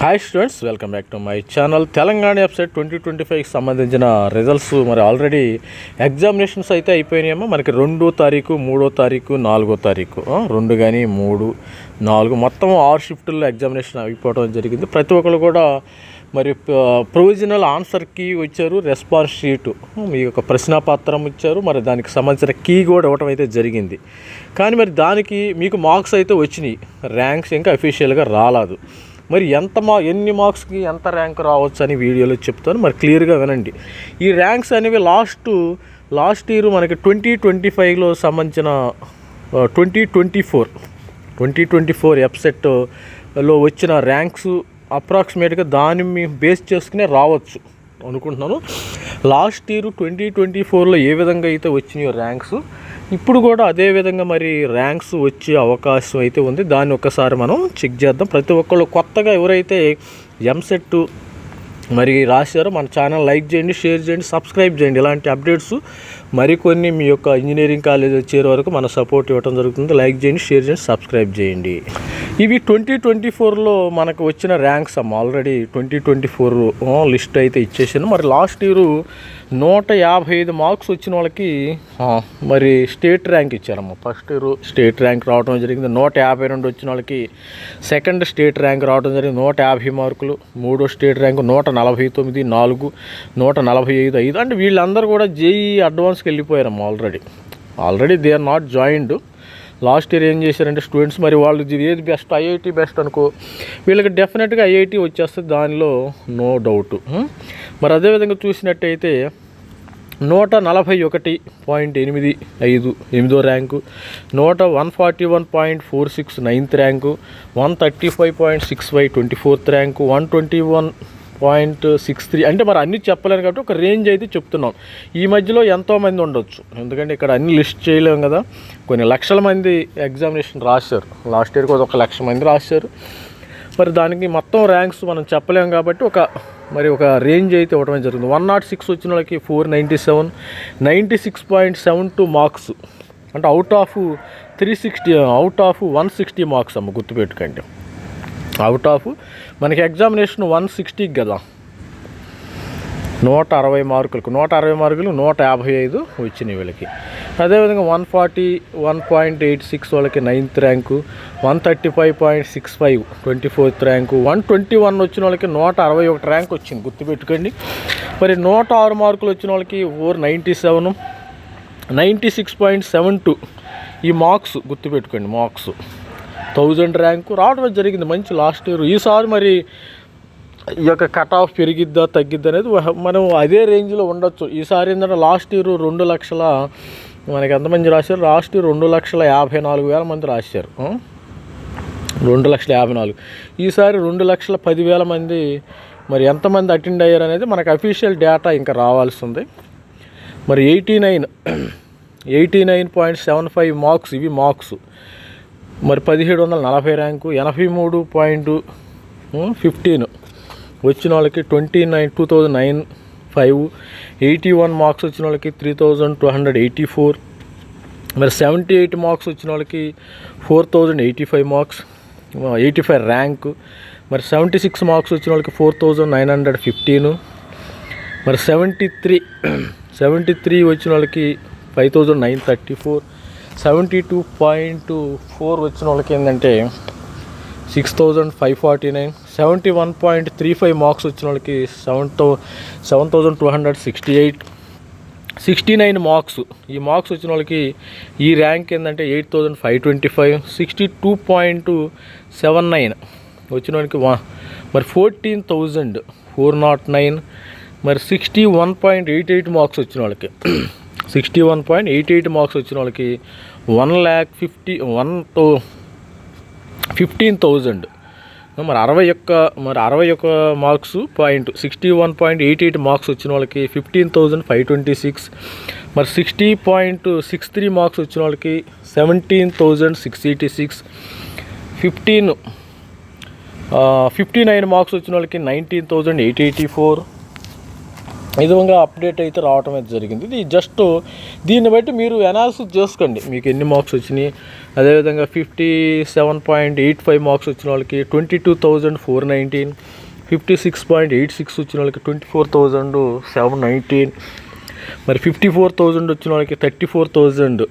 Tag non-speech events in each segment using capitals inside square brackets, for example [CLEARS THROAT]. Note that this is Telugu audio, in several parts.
Hi students welcome back to my channel Telangana website twenty twenty ఫైవ్కి సంబంధించిన రిజల్ట్స్ మరి ఆల్రెడీ ఎగ్జామినేషన్స్ అయితే అయిపోయినాయేమో. మనకి రెండో తారీఖు మూడో తారీఖు నాలుగో తారీఖు. రెండు కానీ మూడు నాలుగు మొత్తం ఆరు షిఫ్టుల్లో ఎగ్జామినేషన్ అయిపోవడం జరిగింది. ప్రతి ఒక్కరు కూడా మరి ప్రొవిజనల్ ఆన్సర్కి వచ్చారు రెస్పాన్స్ షీటు మీ యొక్క ప్రశ్నాపత్రం ఇచ్చారు మరి దానికి సంబంధించిన కీ కూడా ఇవ్వడం అయితే జరిగింది. కానీ మరి దానికి మీకు మార్క్స్ అయితే వచ్చినాయి. ర్యాంక్స్ ఇంకా అఫీషియల్గా రాలేదు. మరి ఎంత మా ఎన్ని మార్క్స్కి ఎంత ర్యాంక్ రావచ్చు అని వీడియోలో చెప్తాను. మరి క్లియర్గా వినండి. ఈ ర్యాంక్స్ అనేవి లాస్ట్ లాస్ట్ ఇయర్ మనకి ట్వంటీ ట్వంటీ ఫైవ్లో సంబంధించిన twenty twenty four twenty twenty four ఎప్సెట్లో వచ్చిన ర్యాంక్స్ అప్రాక్సిమేట్గా దాన్ని బేస్ చేసుకునే రావచ్చు అనుకుంటున్నాను. లాస్ట్ ఇయర్ ట్వంటీ ట్వంటీ ఫోర్లో ఏ విధంగా అయితే వచ్చినాయో ర్యాంక్స్ ఇప్పుడు కూడా అదే విధంగా మరి ర్యాంక్స్ వచ్చే అవకాశం అయితే ఉంది. దాన్ని ఒక్కసారి మనం చెక్ చేద్దాం. ప్రతి ఒక్కళ్ళు కొత్తగా ఎవరైతే ఎంసెట్ మరి రాశారో మన ఛానల్ లైక్ చేయండి షేర్ చేయండి సబ్స్క్రైబ్ చేయండి. ఇలాంటి అప్డేట్స్ మరికొన్ని మీ యొక్క ఇంజనీరింగ్ కాలేజ్ వచ్చే వరకు మన సపోర్ట్ ఇవ్వడం జరుగుతుంది. లైక్ చేయండి షేర్ చేయండి సబ్స్క్రైబ్ చేయండి. ఇవి ట్వంటీ ట్వంటీ ఫోర్లో మనకు వచ్చిన ర్యాంక్స్ అమ్మ. Already twenty twenty four list అయితే ఇచ్చేసాను మరి లాస్ట్ ఇయర్ నూట యాభై ఐదు మార్క్స్ వచ్చిన వాళ్ళకి మరి స్టేట్ ర్యాంక్ ఇచ్చారమ్మ. ఫస్ట్ ఇయర్ స్టేట్ ర్యాంక్ రావడం జరిగింది. నూట యాభై రెండు వచ్చిన వాళ్ళకి సెకండ్ స్టేట్ ర్యాంక్ రావడం జరిగింది. నూట యాభై మార్కులు. మూడో స్టేట్ ర్యాంక్ నూట నలభై తొమ్మిది నాలుగు నూట నలభై ఐదు ఐదు. అంటే వీళ్ళందరూ కూడా జేఈ అడ్వాన్స్కి వెళ్ళిపోయారమ్మ already already they are not joined last year ఏం చేశారంటే స్టూడెంట్స్ మరి వాళ్ళు ఏది బెస్ట్ ఐఐటి బెస్ట్ అనుకో వీళ్ళకి డెఫినెట్గా ఐఐటి వచ్చేస్తుంది దానిలో నో డౌట్. మరి అదేవిధంగా చూసినట్టయితే నూట నలభై ఒకటి పాయింట్ ఎనిమిది ఐదు ఎనిమిదో ర్యాంకు నూట one forty one point four six ninth rank one thirty five point six five twenty fourth rank one twenty one point six three అంటే మరి అన్ని చెప్పలేను కాబట్టి ఒక రేంజ్ అయితే చెప్తున్నాం. ఈ మధ్యలో ఎంతోమంది ఉండొచ్చు. ఎందుకంటే ఇక్కడ అన్ని లిస్ట్ చేయలేము కదా. కొన్ని లక్షల మంది ఎగ్జామినేషన్ రాశారు. లాస్ట్ ఇయర్ కూడా ఒక లక్ష మంది రాశారు. మరి దానికి మొత్తం ర్యాంక్స్ మనం చెప్పలేం కాబట్టి ఒక మరి ఒక రేంజ్ అయితే ఇవ్వడం జరిగింది వన్ నాట్ సిక్స్ వచ్చిన వాళ్ళకి four ninety seven ninety six point seven two marks. అంటే out of three sixty out of one sixty marks అమ్మ గుర్తుపెట్టుకోండి. అవుట్ ఆఫ్ మనకి ఎగ్జామినేషన్ వన్ సిక్స్టీకి కదా నూట అరవై మార్కులకు నూట అరవై మార్కులు నూట యాభై ఐదు వచ్చినాయి వీళ్ళకి. అదేవిధంగా one forty one point eight six వాళ్ళకి ninth rank one thirty five point six five twenty fourth rank one twenty one వచ్చిన వాళ్ళకి నూట అరవై ఒకటి ర్యాంక్ వచ్చింది. గుర్తుపెట్టుకోండి. మరి నూట ఆరు మార్కులు వచ్చిన వాళ్ళకి four ninety seven ninety six point seven two ఈ మార్క్స్ గుర్తుపెట్టుకోండి మార్క్స్. థౌజండ్ ర్యాంకు రావడం జరిగింది. మంచి లాస్ట్ ఇయర్. ఈసారి మరి ఈ యొక్క కట్ ఆఫ్ పెరిగిద్దా తగ్గిద్దా అనేది మనం అదే రేంజ్లో ఉండొచ్చు. ఈసారి ఏంటంటే లాస్ట్ ఇయర్ రెండు లక్షల మనకి ఎంతమంది రాశారు? లాస్ట్ ఇయర్ రెండు లక్షల యాభై నాలుగు వేల మంది రాశారు. రెండు లక్షల యాభై నాలుగు. ఈసారి రెండు లక్షల పదివేల మంది మరి ఎంతమంది అటెండ్ అయ్యారు అనేది మనకు అఫీషియల్ డేటా ఇంకా రావాల్సి ఉంది. మరి eighty nine eighty nine point seven five marks ఇవి మార్క్స్. మరి పదిహేడు వందల నలభై ర్యాంకు ఎనభై మూడు పాయింట్ ఫిఫ్టీన్ వచ్చిన వాళ్ళకి twenty nine two thousand nine five eighty one marks వచ్చిన వాళ్ళకి three thousand two hundred eighty four మరి సెవెంటీ ఎయిట్ మార్క్స్ వచ్చిన వాళ్ళకి four thousand eighty five marks eighty five rank మరి సెవెంటీ సిక్స్ మార్క్స్ వచ్చిన వాళ్ళకి four thousand nine hundred fifteen మరి సెవెంటీ త్రీ సెవెంటీ త్రీ వచ్చిన వాళ్ళకి five thousand nine thirty four seventy two point four వచ్చిన వాళ్ళకి ఏంటంటే six thousand five forty nine seventy one point three five marks వచ్చిన వాళ్ళకి seven thou seven thousand two hundred sixty eight. Sixty nine marks ఈ మార్క్స్ వచ్చిన వాళ్ళకి ఈ ర్యాంక్ ఏంటంటే eight thousand five twenty five sixty two point seven nine వచ్చిన వాళ్ళకి వా మరి fourteen thousand four nought nine మరి sixty one point eight eight marks వచ్చిన వాళ్ళకి. Sixty one point eight eight marks వచ్చిన వాళ్ళకి one lakh fifty one two fifteen thousand. మరి అరవై ఒక్క మరి అరవై ఒక్క marks point sixty one point eight eight marks వచ్చిన వాళ్ళకి fifteen thousand five twenty six. మరి sixty point six three marks వచ్చిన వాళ్ళకి seventeen thousand six eighty six. Fifteen fifty nine marks వచ్చిన వాళ్ళకి nineteen thousand eight eighty four. ఈ విధంగా అప్డేట్ అయితే రావటం అయితే జరిగింది. ఇది జస్ట్ దీన్ని బట్టి మీరు అనాలిసిస్ చేసుకోండి. మీకు ఎన్ని మార్క్స్ వచ్చినాయి? అదేవిధంగా fifty seven point eight five marks వచ్చిన వాళ్ళకి twenty two thousand four nineteen fifty six point eight six వచ్చిన వాళ్ళకి twenty four thousand seven nineteen మరి ఫిఫ్టీ ఫోర్ థౌజండ్ వచ్చిన వాళ్ళకి థర్టీ ఫోర్ థౌజండ్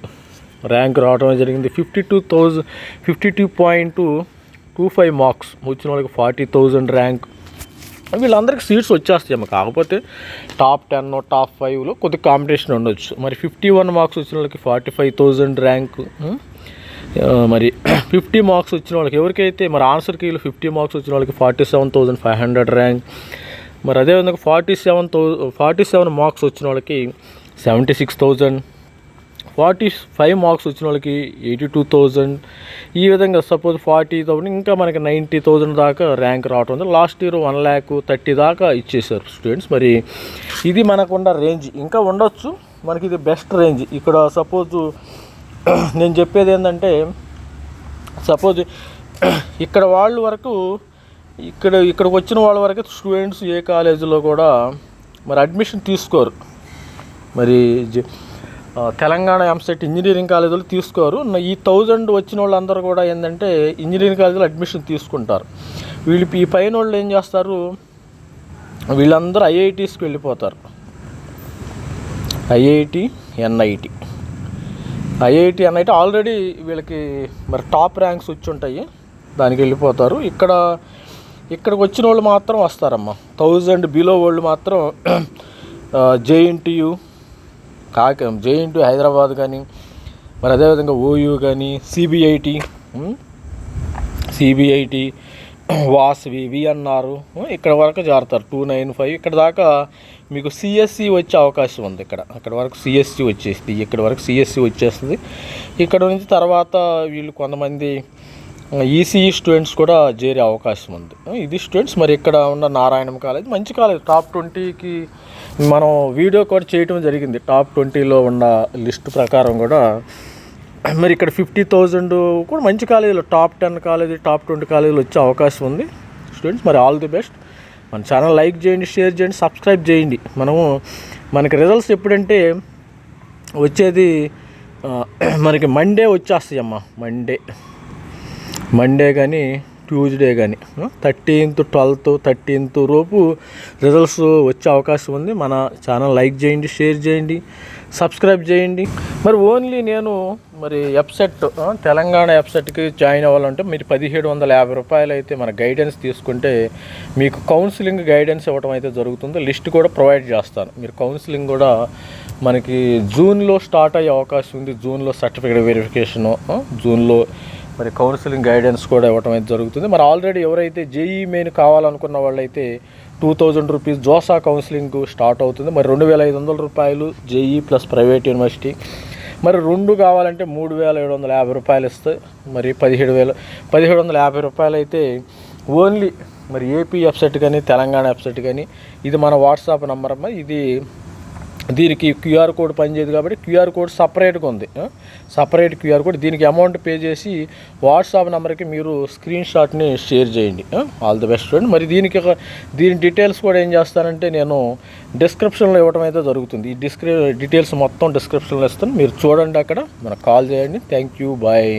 ర్యాంక్ రావడం జరిగింది. Fifty two thousand fifty two point two five marks వచ్చిన వాళ్ళకి ఫార్టీ థౌజండ్ ర్యాంక్ వీళ్ళందరికీ సీట్స్ వచ్చేస్తాయి కాకపోతే టాప్ టెన్ టాప్ ఫైవ్లో కొద్ది కాంపిటీషన్ ఉండొచ్చు. మరి ఫిఫ్టీ వన్ మార్క్స్ వచ్చిన వాళ్ళకి ఫార్టీ ఫైవ్ థౌజండ్ ర్యాంక్ మరి [CLEARS THROAT] ఫిఫ్టీ మార్క్స్ వచ్చిన వాళ్ళకి ఎవరికైతే మరి ఆన్సర్ కీలో ఫిఫ్టీ మార్క్స్ వచ్చిన వాళ్ళకి forty seven thousand five hundred rank మరి అదేవిధంగా forty seven thou forty seven marks వచ్చిన వాళ్ళకి seventy six thousand forty five marks వచ్చిన వాళ్ళకి ఎయిటీ టూ థౌజండ్. ఈ విధంగా సపోజ్ ఫార్టీ థౌసండ్ ఇంకా మనకి నైంటీ థౌజండ్ దాకా ర్యాంక్ రావటం ఉంది last year one lakh thirty దాకా ఇచ్చేసారు స్టూడెంట్స్. మరి ఇది మనకున్న రేంజ్. ఇంకా ఉండొచ్చు మనకి ఇది బెస్ట్ రేంజ్. ఇక్కడ సపోజ్ [CLEARS THROAT] నేను చెప్పేది ఏంటంటే సపోజ్ [CLEARS THROAT] ఇక్కడ వాళ్ళు వరకు ఇక్కడ ఇక్కడికి వచ్చిన వాళ్ళ వరకు స్టూడెంట్స్ ఏ కాలేజీలో కూడా మరి అడ్మిషన్ తీసుకోరు. మరి జ- తెలంగాణ ఎంసెట్ ఇంజనీరింగ్ కాలేజీలో తీసుకోరు. ఈ థౌజండ్ వచ్చిన వాళ్ళందరూ కూడా ఏంటంటే ఇంజనీరింగ్ కాలేజీలో అడ్మిషన్ తీసుకుంటారు. వీళ్ళు ఈ పైన వాళ్ళు ఏం చేస్తారు? వీళ్ళందరూ ఐఐటీస్కి వెళ్ళిపోతారు. IIT NIT. IIT NIT already వీళ్ళకి మరి టాప్ ర్యాంక్స్ వచ్చి ఉంటాయి. దానికి వెళ్ళిపోతారు. ఇక్కడ ఇక్కడికి వచ్చిన వాళ్ళు మాత్రం వస్తారమ్మా. థౌజండ్ బిలో వాళ్ళు మాత్రం జేఎన్టీయూ కాక జేఎన్టీ హైదరాబాద్ కానీ మరి అదేవిధంగా ఓయూ కానీ సిబిఐటి సిబిఐటి వాస్వి విఎన్ఆర్ ఇక్కడ వరకు జారుతారు. Two nine five. ఇక్కడ దాకా మీకు సిఎస్సి వచ్చే అవకాశం ఉంది ఇక్కడ. అక్కడ వరకు సిఎస్సి వచ్చేస్తుంది ఇక్కడ వరకు సిఎస్సి వచ్చేస్తుంది ఇక్కడ నుంచి తర్వాత వీళ్ళు కొంతమంది ఈసీఈ స్టూడెంట్స్ కూడా చేరే అవకాశం ఉంది. ఇది స్టూడెంట్స్ మరి ఇక్కడ ఉన్న నారాయణం కాలేజ్ మంచి కాలేజ్. టాప్ ట్వంటీకి మనం వీడియో కూడా చేయటం జరిగింది. టాప్ ట్వంటీలో ఉన్న లిస్ట్ ప్రకారం కూడా. మరి ఇక్కడ ఫిఫ్టీ థౌజండ్ కూడా మంచి కాలేజీలో. Top ten college top twenty కాలేజీలు వచ్చే అవకాశం ఉంది. స్టూడెంట్స్ మరి ఆల్ ది బెస్ట్. మన ఛానల్ లైక్ చేయండి షేర్ చేయండి సబ్స్క్రైబ్ చేయండి. మనము మనకి రిజల్ట్స్ ఎప్పుడంటే వచ్చేది [CLEARS THROAT] మనకి మండే వచ్చేస్తాయి అమ్మ. మండే. మండే కానీ ట్యూస్డే కానీ థర్టీన్త్ ట్వెల్త్ థర్టీన్త్ రూపు రిజల్ట్స్ వచ్చే అవకాశం ఉంది. మన ఛానల్ లైక్ చేయండి షేర్ చేయండి సబ్స్క్రైబ్ చేయండి. మరి ఓన్లీ నేను మరి వెబ్సైట్ తెలంగాణ వెబ్సైట్కి జాయిన్ అవ్వాలంటే మీరు పదిహేడు వందల యాభై రూపాయలు అయితే మన గైడెన్స్ తీసుకుంటే మీకు కౌన్సిలింగ్ గైడెన్స్ ఇవ్వడం అయితే జరుగుతుంది. లిస్ట్ కూడా ప్రొవైడ్ చేస్తాను. మీరు కౌన్సిలింగ్ కూడా మనకి జూన్లో స్టార్ట్ అయ్యే అవకాశం ఉంది. జూన్లో సర్టిఫికేట్ వెరిఫికేషను జూన్లో మరి కౌన్సిలింగ్ గైడెన్స్ కూడా ఇవ్వటం అయితే జరుగుతుంది. మరి ఆల్రెడీ ఎవరైతే జేఈ మెయిన్ కావాలనుకున్న వాళ్ళైతే two thousand rupees JoSAA counselling start అవుతుంది. మరి రెండు వేల ఐదు వందల రూపాయలు జేఈ ప్లస్ ప్రైవేట్ యూనివర్సిటీ మరి రెండు కావాలంటే మూడు వేల ఏడు వందల యాభై రూపాయలు ఇస్తే మరి పదిహేడు వేల పదిహేడు వందల యాభై రూపాయలు అయితే ఓన్లీ మరి ఏపీ వెబ్సైట్ కానీ తెలంగాణ వెబ్సైట్ కానీ ఇది మన వాట్సాప్ నంబర్ అమ్మ. ఇది దీనికి క్యూఆర్ కోడ్ పనిచేయదు కాబట్టి క్యూఆర్ కోడ్ సపరేట్గా ఉంది. Separate QR code. దీనికి అమౌంట్ పే చేసి వాట్సాప్ నెంబర్కి మీరు స్క్రీన్ షాట్ని షేర్ చేయండి. All the best friend. మరి దీనికి దీని డీటెయిల్స్ కూడా ఏం చేస్తానంటే నేను డిస్క్రిప్షన్లో ఇవ్వడం అయితే జరుగుతుంది. ఈ డిస్క్రి డీటెయిల్స్ మొత్తం డిస్క్రిప్షన్లో ఇస్తాను. మీరు చూడండి అక్కడ. మనకు కాల్ చేయండి. Thank you. బాయ్.